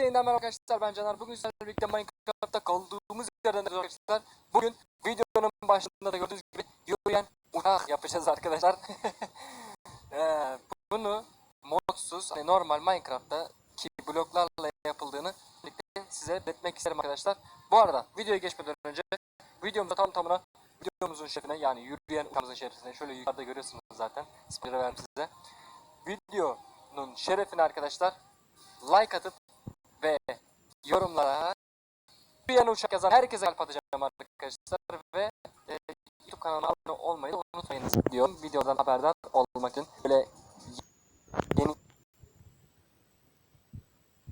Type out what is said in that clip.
Hepinize yeniden merhaba arkadaşlar ben Caner. Bugün sizlerle birlikte Minecraft'ta kaldığımız yerden ediyoruz arkadaşlar. Bugün videonun başında da gördüğünüz gibi yürüyen uçak yapacağız arkadaşlar. Ee, bunu modsuz hani normal Minecraft'ta ki bloklarla yapıldığını size belirtmek isterim arkadaşlar. Bu arada videoya geçmeden önce videomuza tam tamına videomuzun şerefine yani yürüyen uçağımızın şerefine şöyle yukarıda görüyorsunuz zaten. Spoiler verdim size. Videonun şerefine arkadaşlar like atıp ve yorumlara yürüyen uçak yazan herkese kalp atacağım arkadaşlar ve e, YouTube kanalıma abone olmayı unutmayınız diyorum videodan haberdar için.